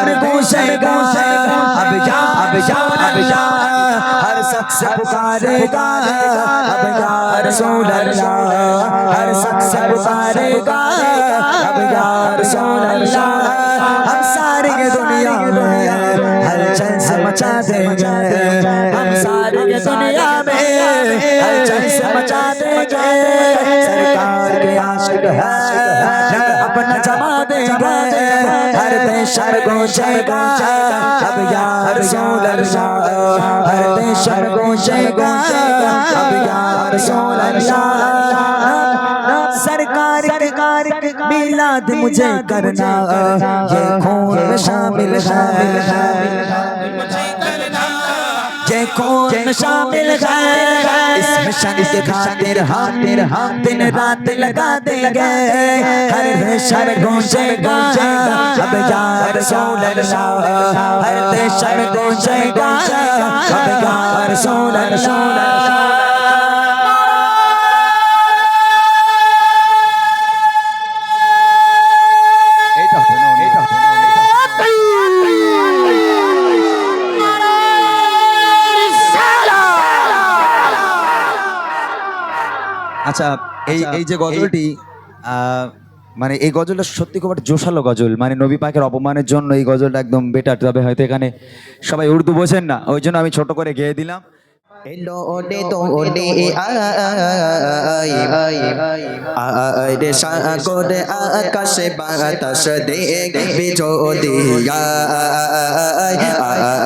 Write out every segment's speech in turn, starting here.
Sir गूंजेगा अब या अब या अब या हर शख्स पुकारेगा अब या रसूल अल्लाह हर शख्स पुकारेगा अब या रसूल अल्लाह हम सारी दुनिया में हलचल से मचा देंगे हम सारी दुनिया में हलचल से मचा देंगे सरकार के आशिक है अपना जमा देंगे हर देश हर गूंजेगा अब या रसूल अल्लाह हर देश हर गूंजेगा अब या रसूल अल्लाह सरकार सरकार मिलाद मुझे करना ये खून में शामिल है ये खून में शामिल है इस मिशन के खातिर हम हम दिन रात लगा देंगे हर शर गूंजेगा अब या रसूल अल्लाह हर देश में गूंजेगा अब या रसूल अल्लाह আচ্ছা এই এই যে গজলটি মানে এই গজলটা সত্যি খুব একটা জোশালো গজল। মানে নবী পাকের অপমানের জন্য এই গজলটা একদম বেটার। তবে হয়তো এখানে সবাই উর্দু বোঝেন না ওই জন্য আমি ছোট করে গেয়ে দিলাম। এলো ওডে তো ওডে আই আই রে সাগরে আকাশে বাতাস দেখবি যদি আই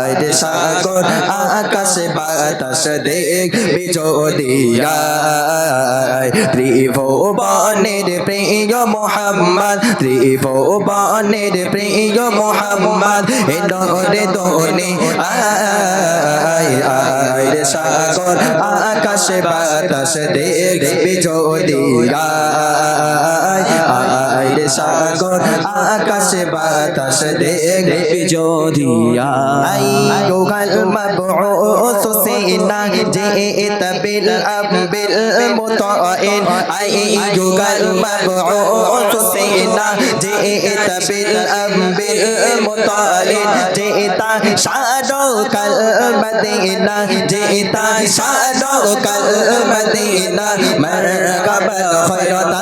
আই রে সাগর আকাশে বাতাস দেখবি যদি আই ত্রিভুবনের প্রিয় মোহাম্মদ ত্রিভুবনের প্রিয় মোহাম্মদ এলো রে তোনে আই আই রে সাগর আকাশে বাতাস দেখবি যদি আই আই রে সাগর আকাশে বাতাস দেখবি যদি আই। গোগাল মাবউস সিনা যে তাবিল আবিল মুতাইন। আই গোগাল মাবউস সিনা যে তাবিল আবিল মুতাইন। যে তা শাদো কাল মদিনা যে তা শাদো কাল মদিনা মরকাব খয়রাতা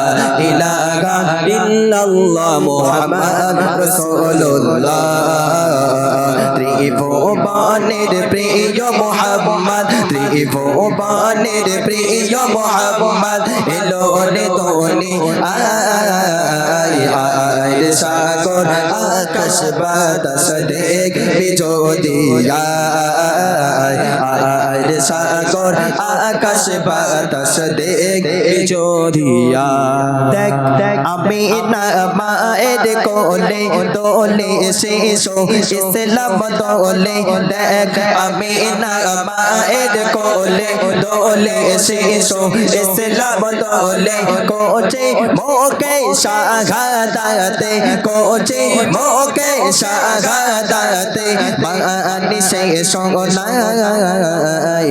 ইলাহা ইল্লাল্লাহ মুহাম্মাদ রাসূলুল্লাহ। ত্রিভুবনের প্রিয় মোহাম্মদ, ত্রিভুবনের প্রিয় মোহাম্মদ এলো রে তোনি আয় সাগর, আকাশ, বাতাস দেখ বিজোদিয়া সাগর আকাশ বাতাস দেখবি যদি দেখ আমি না মায়ের কোলে দোলে শিশু ইসলাম দোলে। দেখ, আমি না মায়ের কোলে দোলে শিশু ইসলাম দোলে। কোচে মোকে শাহাদাতে কোচে মোকে শাহাদাতে মানি সে সোনায়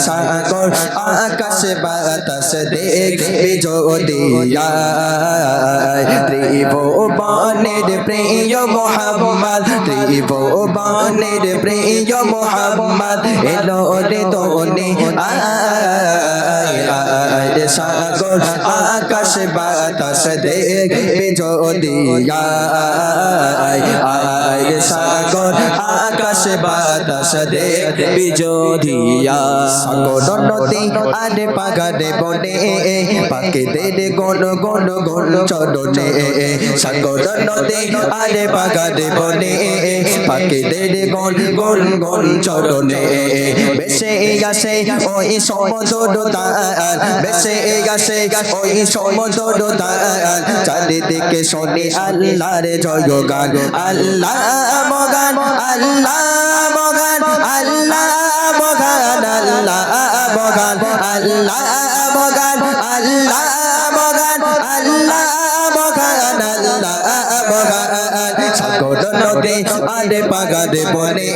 সাগর আকাশ বাতাস দেখবি যদি ত্রিভুবনের প্রিয় মোহাম্মদ ত্রিভুবনের প্রিয় মোহাম্মদ এলো রে তোনে সাগর আকাশ বাতাস দেখবি যদি আয় সাগর আকাশ বাতাস দেখবি যদি সাগর নদী আরে পাগারে বনে দে গন গন গন চরণে। সাগর নদী আরে পাগারে বনে দে গন গন গন চরণে। বেশে আসে ওই সমুদ্র বেশে আসে ওই সমুদ্র তার। চারিদিকে শোনে আল্লাহর জয় গান আল্লাহ মগান, আল্লাহ আল্লাহ মহান আল্লাহ মহান আল্লাহ মহান আল্লাহ মহান আল্লাহ মহান আল্লাহ মহান আল্লাহ মহান। সকল নদী আরে পাগারে বনে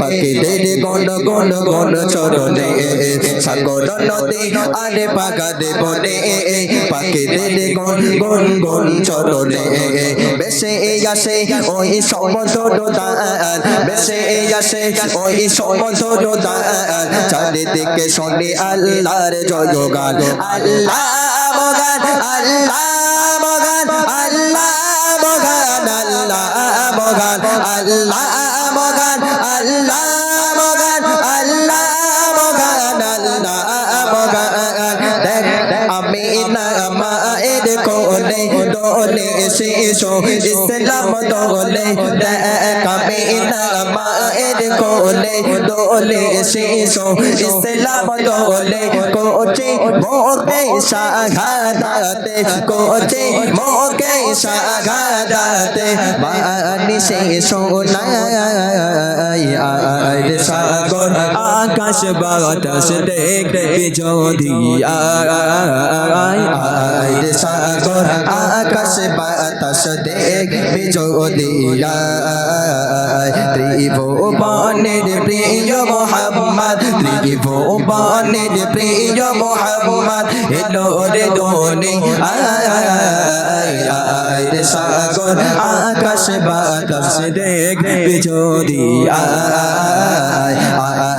পাখিদের গণ গণ গণ চরণে সাগর নদী আরে পাগারে বনে পাখিদের গণ গণ গণ চরণে বেশে এই আসে ওই সমতর দান বেশে এই আসে ওই সমতর দান চারিদিকে শোনে আল্লাহর জয়গান আল্লাহ মগান আল্লাহ মগান আল্লাহ মগান আল্লাহ মগান আল্লাহ কাছে এসো দোলে দেখ আমি না মায়ের কোলে দোলে শিশু ইসলাম দোলে কোচে মোকে শাহাদাতে, কোচে মোকে শাহাদাতে বানি সে সোনাই আয় সাগর আকাশ বাতাস দেখ যদি আয়। সাগর আকাশ বাতাস দেখ যদি আয় ত্রিভুবনের প্রিয় মোহাম্মদ, ত্রিভুবনের প্রিয় মোহাম্মদ, এলো রে দোনি আয় সাগর, আকাশ বাতাস দেখ যদি আয়